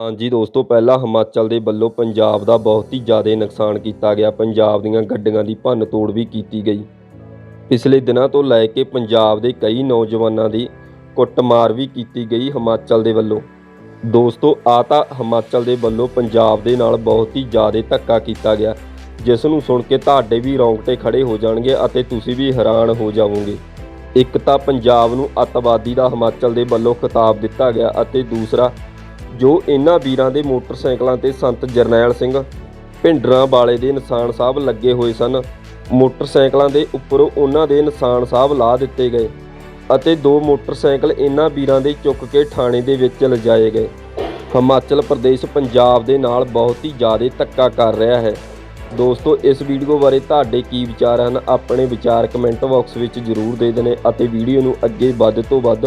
ਹਾਂਜੀ ਦੋਸਤੋ, ਪਹਿਲਾਂ ਹਿਮਾਚਲ ਦੇ ਵੱਲੋਂ ਪੰਜਾਬ ਦਾ ਬਹੁਤ ਹੀ ਜ਼ਿਆਦਾ ਨੁਕਸਾਨ ਕੀਤਾ ਗਿਆ। ਪੰਜਾਬ ਦੀਆਂ ਗੱਡੀਆਂ ਦੀ ਭੰਨ ਤੋੜ ਵੀ ਕੀਤੀ ਗਈ। ਪਿਛਲੇ ਦਿਨਾਂ ਤੋਂ ਲੈ ਕੇ ਪੰਜਾਬ ਦੇ ਕਈ ਨੌਜਵਾਨਾਂ ਦੀ ਕੁੱਟਮਾਰ ਵੀ ਕੀਤੀ ਗਈ ਹਿਮਾਚਲ ਦੇ ਵੱਲੋਂ। ਦੋਸਤੋ, ਆ ਤਾਂ ਹਿਮਾਚਲ ਦੇ ਵੱਲੋਂ ਪੰਜਾਬ ਦੇ ਨਾਲ ਬਹੁਤ ਹੀ ਜ਼ਿਆਦਾ ਧੱਕਾ ਕੀਤਾ ਗਿਆ। ਜਿਸ ਨੂੰ ਸੁਣ ਕੇ ਤੁਹਾਡੇ ਵੀ ਰੌਂਗਟੇ ਖੜੇ ਹੋ ਜਾਣਗੇ ਅਤੇ ਤੁਸੀਂ ਵੀ ਹੈਰਾਨ ਹੋ ਜਾਵੋਗੇ। ਇੱਕ ਤਾਂ ਪੰਜਾਬ ਨੂੰ ਅੱਤਵਾਦੀ ਦਾ ਹਿਮਾਚਲ ਦੇ ਵੱਲੋਂ ਖਿਤਾਬ ਦਿੱਤਾ ਗਿਆ ਅਤੇ ਦੂਸਰਾ ਜੋ ਇਹਨਾਂ ਵੀਰਾਂ ਦੇ ਮੋਟਰਸਾਈਕਲਾਂ ਤੇ ਸੰਤ ਜਰਨੈਲ ਸਿੰਘ ਭਿੰਡਰਾਂ ਵਾਲੇ ਦੇ ਨਿਸ਼ਾਨ ਸਾਹਿਬ ਲੱਗੇ ਹੋਏ ਸਨ। ਮੋਟਰਸਾਈਕਲਾਂ ਦੇ ਉੱਪਰੋਂ ਉਹਨਾਂ ਦੇ ਨਿਸ਼ਾਨ ਸਾਹਿਬ ਲਾ ਦਿੱਤੇ ਗਏ ਅਤੇ ਦੋ ਮੋਟਰਸਾਈਕਲ ਇਹਨਾਂ ਵੀਰਾਂ ਦੇ ਚੁੱਕ ਕੇ ਥਾਣੇ ਦੇ ਵਿੱਚ ਲਿਜਾਏ ਗਏ। ਹਿਮਾਚਲ ਪ੍ਰਦੇਸ਼, ਪੰਜਾਬ ਦੇ ਨਾਲ ਬਹੁਤ ਹੀ ਜ਼ਿਆਦਾ ਧੱਕਾ ਕਰ ਰਿਹਾ ਹੈ। ਦੋਸਤੋ, ਇਸ ਵੀਡੀਓ ਬਾਰੇ ਤੁਹਾਡੇ ਕੀ ਵਿਚਾਰ ਹਨ? ਆਪਣੇ ਵਿਚਾਰ ਕਮੈਂਟ ਬਾਕਸ ਵਿੱਚ ਜ਼ਰੂਰ ਦੇ ਦੇਣੇ ਅਤੇ ਵੀਡੀਓ ਨੂੰ ਅੱਗੇ ਵੱਧ ਤੋਂ ਵੱਧ